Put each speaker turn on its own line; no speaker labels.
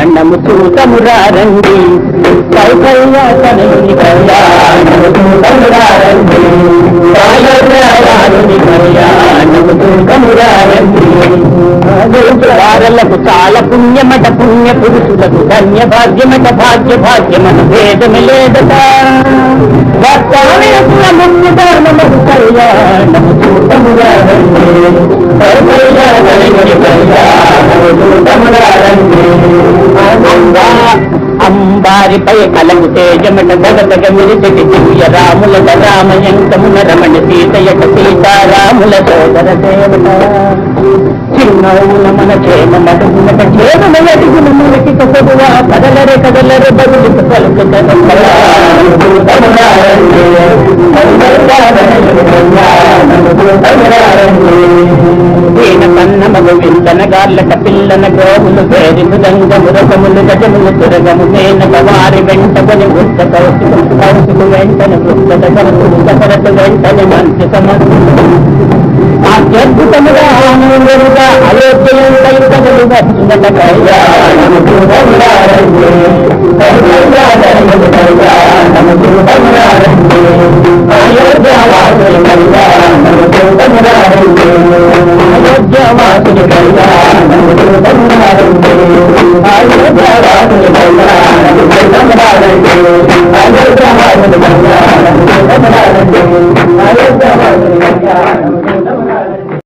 కళ్యాణము చూతమురారండి కైకల్యాసనుని కళ్యాణము చూతమురారండి కాయజ్ఞానుని కళ్యాణము చూతమురారండి వారలకు చాలా పుణ్యమట పుణ్య పురుషులకు ధన్య భాగ్యమట భాగ్య భాగ్యమన భేదము లేదట. భక్తాలయకుల ముందు ధర్మము కళ్యాణము చూతమురారండి అంబారిపై కలము తేజమట దగదగ మిరిచటి దివ్య రాముల రామయంకమున రమణ సీతయట సీతారాముల సోదర దేవత. చిన్నవున మన క్షేమ మడుగునట క్షేమ అడుగున మనకి కసదువా కదలరే కదలరే బదులు పలుకు శ్రీకృష్ణ సన్నమగు విందన గార్లక పిల్లన గోములు పేరిను రంగము రకములు గజములు తురగము మేనక వారి వెంట కొని వృత్త కౌసుకు కౌశికు వెంటన వృత్తత కరుడు వెంటని మంచి సమస్య అత్యద్భుతముగా కళ్యాణము కళ్యాణము I'm